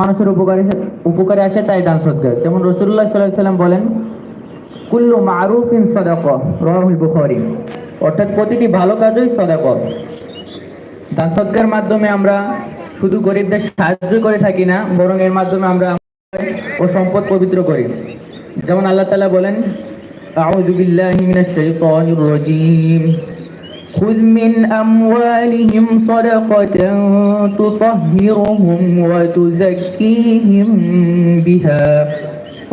মানুষের উপকারে উপকারে আসে, তাই দান সদকা যেমন রসুল্লাহ সাল্লাহ সাল্লাম বলেন, কুল্লু মারুফিন সদাক রহুল বুখারি। অর্থাৎ প্রতিটি ভালো কাজই সদাক। দান সদকার মাধ্যমে আমরা শুধু গরিবদের সাহায্য করে থাকি না, বরং এর মাধ্যমে আমরা ও সম্পদ পবিত্র করি। যেমন আল্লাহ তাআলা বলেন, আউযু বিল্লাহি মিনাশ শাইতানির خذ من أموالهم صدقة تطهرهم وتزكيهم بها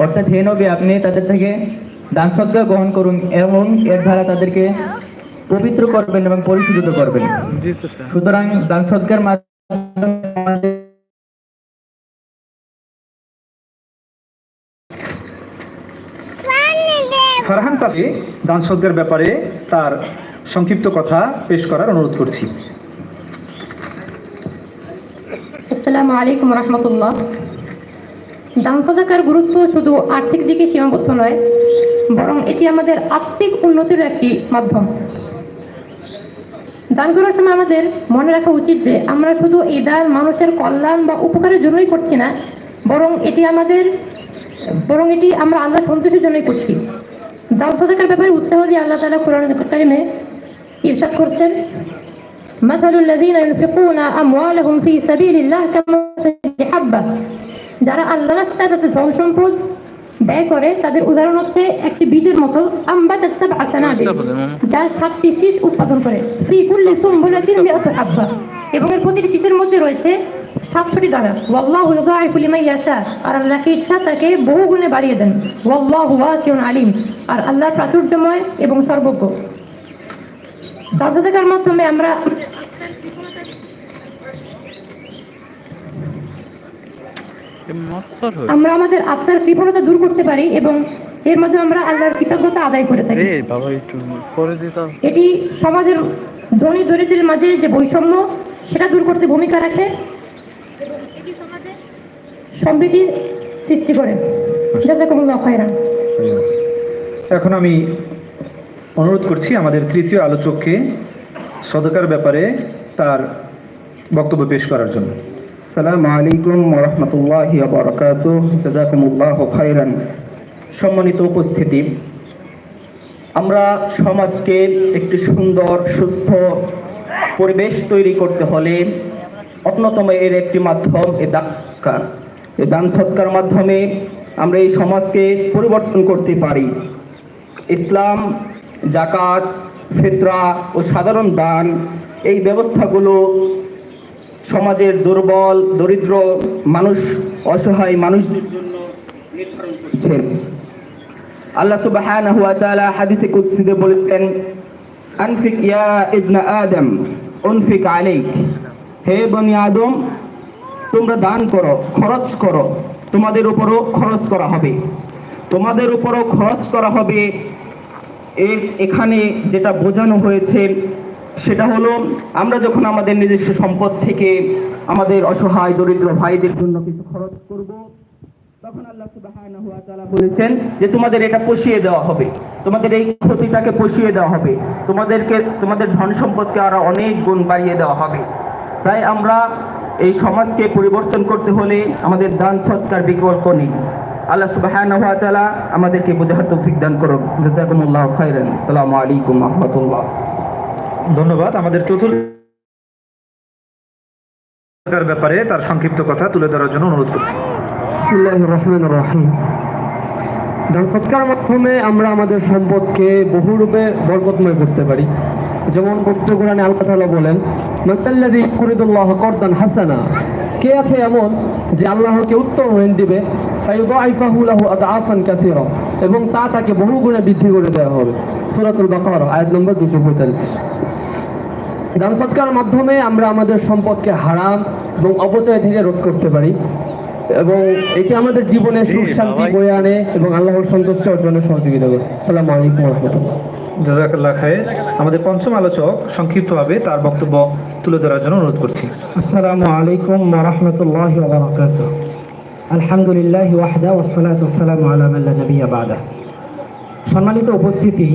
অর্থাৎ হে নবী আপনি তাদের থেকে দান সদ্গা গ্রহণ করুন এবং এর দ্বারা তাদেরকে পবিত্র করবেন এবং পরিশোধিত করবেন সুতরাং দান সদ্গার মাধ্যমে আমাদের ফারহান কাছে দান সদ্গার ব্যাপারে তার সংক্ষিপ্ত কথা পেশ করার অনুরোধ করছি। আসসালামু আলাইকুম রহমতুল্লাহ। দান সদাকার গুরুত্ব শুধু আর্থিক দিকে সীমাবদ্ধ নয়, বরং এটি আমাদের আত্মিক উন্নতির একটি মাধ্যম। দান করার সময় আমাদের মনে রাখা উচিত যে আমরা শুধু এই দান মানুষের কল্যাণ বা উপকারের জন্যই করছি না, বরং এটি আমাদের, বরং এটি আমরা আল্লাহ সন্তোষের জন্যই করছি। দান সদাকার ব্যাপারে উৎসাহ দিয়ে আল্লাহ তালা কোরআন কারিমে ইরশাদ করছেন مثل الذين ينفقون أموالهم في سبيل الله كمثل حبة যারা আল্লাহ রাস্তায় তাদের ধন সম্পদ ব্যয় করে তাদের উদাহরণ হচ্ছে একটি বীজের মতো আম্বা তাসাব আসানাবি যার সাতটি শীষ উৎপাদন করে ফি কুল্লি সুম্বুলাতিন মিআতু হাব্বা এবং এর প্রতিটি শীষের মধ্যে রয়েছে সাতশোটি দানা ওয়াল্লাহু ইউদাইফু লিমান ইয়াশা আর আল্লাহকে ইচ্ছা তাকে বহু গুণে বাড়িয়ে দেন ওয়াল্লাহু ওয়াসিউন আলিম আর আল্লাহ প্রাচুর্যময় এবং সর্বজ্ঞ দাসাদাকার মাধ্যমে আমরা আমরা আমাদের আত্মার কৃপণতা দূর করতে পারি এবং এর মাধ্যমে আমরা আল্লাহর কৃতজ্ঞতা আদায় করে থাকি। এটি সমাজের ধনী দরিদ্রের মাঝে যে বৈষম্য সেটা দূর করতে ভূমিকা রাখে সমৃদ্ধি সৃষ্টি করে। খায়রান। এখন আমি অনুরোধ করছি আমাদের তৃতীয় আলোচককে সদকার ব্যাপারে তার বক্তব্য পেশ করার জন্য। সালাম আলাইকুম ওরহমতুল্লাহ বরকাত। খাইরান সম্মানিত উপস্থিতি, আমরা সমাজকে একটি সুন্দর, সুস্থ পরিবেশ তৈরি করতে হলে অন্যতম এর একটি মাধ্যম এ দান এ দান সৎকার মাধ্যমে আমরা এই সমাজকে পরিবর্তন করতে পারি। ইসলাম জাকাত, ফিতরা ও সাধারণ দান। এই ব্যবস্থাগুলো সমাজের দুর্বল, দরিদ্র মানুষ, অসহায় মানুষদের জন্য নির্ধারণ করেছেন আল্লাহ সুবহানাহু ওয়া তাআলা হাদিসে কুদসিতে বলেছেন, আনফিক ইয়া ইবনা আদম, উনফিক আলাইক। হে বনি আদম, তোমরা দান করো, খরচ করো। তোমাদের উপরও খরচ করা হবে। তোমাদের উপরও খরচ করা হবে এর এখানে যেটা বোঝানো হয়েছে, সেটা হলো আমরা যখন আমাদের নিজস্ব সম্পদ থেকে আমাদের অসহায়, দরিদ্র ভাইদের জন্য কিছু খরচ করব, তখন আল্লাহ তাআলা বলেছেন যে তোমাদের এটা পুষিয়ে দেওয়া হবে। তোমাদের এই ক্ষতিটাকে পুষিয়ে দেওয়া হবে। তোমাদেরকে, তোমাদের ধন সম্পদকে আরও অনেক গুণ বাড়িয়ে দেওয়া হবে। তাই আমরা এই সমাজকে পরিবর্তন করতে হলে আমাদের দান সৎকার বিকল্প নেই। আল্লাহ সুবহানাহু ওয়া আমাদেরকে বোঝার তৌফিক দান করুন জাযাকুমুল্লাহু খাইরান আসসালামু আলাইকুম রাহমাতুল্লাহ। ধন্যবাদ। আমাদের চতুর্থ ব্যাপারে তার সংক্ষিপ্ত কথা তুলে ধরার জন্য অনুরোধ করছি। রহমান রহিম। দান সৎকার মাধ্যমে আমরা আমাদের সম্পদকে বহুরূপে বরকতময় করতে পারি। যেমন পবিত্র কোরআনে আল্লাহ তাআলা বলেন মাতাল্লাযী ইউরিদুল্লাহ করদান হাসানা কে আছে এমন যে আল্লাহকে উত্তম ঋণ দিবে? এবং তা তাকে বহু গুণে বৃদ্ধি করে দেওয়া হবে। সূরাতুল বাকারা আয়াত নম্বর 245 দান সৎকার মাধ্যমে আমরা আমাদের সম্পদকে হারাম এবং অপচয় থেকে রোধ করতে পারি। এবং এটি আমাদের জীবনে সুখ শান্তি বয়ে আনে এবং আল্লাহর সন্তুষ্ট অর্জনে সহযোগিতা করে। সালাম আলাইকুম রহমতুল্লাহ। জাজাকাল্লাহ খায়ে আমাদের পঞ্চম আলোচক সংক্ষিপ্তভাবে তার বক্তব্য তুলে ধরার জন্য অনুরোধ করছি। আসসালামু আলাইকুম রহমতুল্লাহ বারাকাত আলহামদুলিল্লাহ ওয়াহদা ওসালাত ওসালাম আলামাল্লা নাবিয়্যা বাদা। সম্মানিত উপস্থিতি,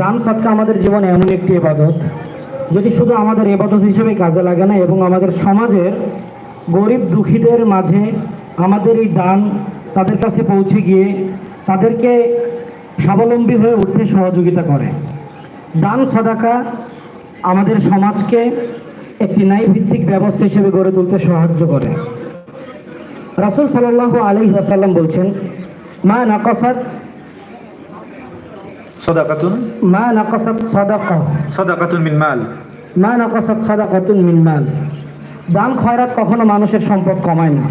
দান সৎকা আমাদের জীবনে এমন একটি এবাদত যেটি শুধু আমাদের এবাদত হিসেবে কাজে লাগে না, এবং আমাদের সমাজের গরিব দুঃখীদের মাঝে আমাদের এই দান তাদের কাছে পৌঁছে গিয়ে তাদেরকে স্বাবলম্বী হয়ে উঠতে সহযোগিতা করে। দান সদাকা আমাদের সমাজকে একটি ন্যায়ভিত্তিক ব্যবস্থা হিসেবে গড়ে তুলতে সাহায্য করে। রাসুল সাল্লাহ আলী ওয়াসাল্লাম বলছেন মা নাকসাত সদাকাতুন? মা নাকসাত সদাকা সদাকাতুন মিন মাল। মা নাকসাত সাদাকাতুন মিন মাল। দান খয়রাত কখনো মানুষের সম্পদ কমায় না।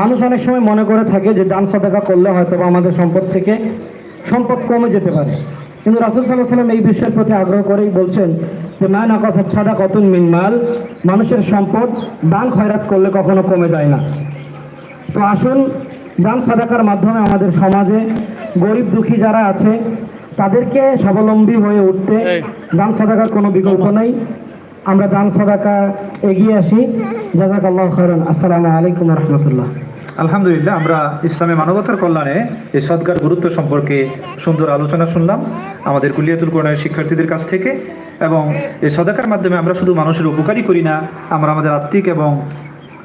মানুষ অনেক সময় মনে করে থাকে যে দান সদাকা করলে হয়তো আমাদের সম্পদ থেকে সম্পদ কমে যেতে পারে। কিন্তু রাসুল সাল্লাহ সাল্লাম এই বিষয়ের প্রতি আগ্রহ করেই বলছেন যে মা নাকসাত সাদাকাতুন মিন মাল। মানুষের সম্পদ দান খয়রাত করলে কখনো কমে যায় না। তো আসুন দান সাদাকার মাধ্যমে আমাদের সমাজে গরিব দুঃখী যারা আছে তাদেরকে স্বাবলম্বী হয়ে উঠতে দান সাদাকার কোনো বিকল্প নেই। আমরা দান সাদাকা এগিয়ে আসি। জাজাক আল্লাহ খারান আসসালামু আলাইকুম রহমতুল্লাহ। আলহামদুলিল্লাহ, আমরা ইসলামে মানবতার কল্যাণে এই সদকার গুরুত্ব সম্পর্কে সুন্দর আলোচনা শুনলাম আমাদের কুলিয়াতুল কোরআনের শিক্ষার্থীদের কাছ থেকে এবং এই সদাকার মাধ্যমে আমরা শুধু মানুষের উপকারই করি না, আমরা আমাদের আর্থিক এবং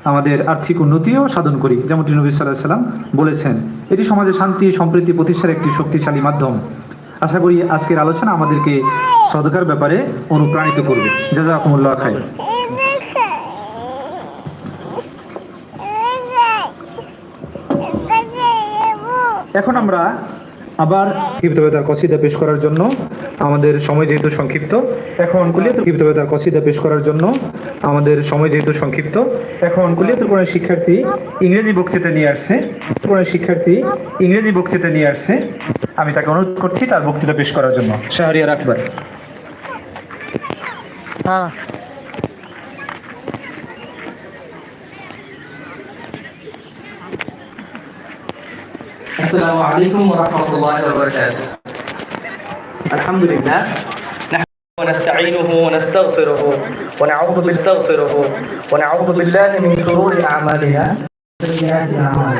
আমাদের আর্থিক উন্নতিও সাধন করি যেমনটি নবী সাল্লাহ সাল্লাম বলেছেন। এটি সমাজে শান্তি, সম্প্রীতি প্রতিষ্ঠার একটি শক্তিশালী মাধ্যম। আশা করি আজকের আলোচনা আমাদেরকে সদকার ব্যাপারে অনুপ্রাণিত করবে। যা জাজাকুমুল্লাহ খাই এখন আমরা আবার ক্ষিপ্তবে তার কসিদা পেশ করার জন্য, আমাদের সময় যেহেতু সংক্ষিপ্ত, এখন কুলিয়াতুল ক্ষিপ্তবে তার কসিদা পেশ করার জন্য আমাদের সময় যেহেতু সংক্ষিপ্ত, এখন কুলিয়াতুল কোরআন শিক্ষার্থী ইংরেজি বক্তৃতা নিয়ে আসছে। কোরআন শিক্ষার্থী ইংরেজি বক্তৃতা নিয়ে আসছে। আমি তাকে অনুরোধ করছি তার বক্তৃতা পেশ করার জন্য। শাহরিয়ার আকবর। السلام عليكم ورحمة الله وبركاته. الحمد لله ونستعينه ونستغفره ونعوذ بالله ونعوذ بالله من شرور أعمالنا وسيئات أعمالنا.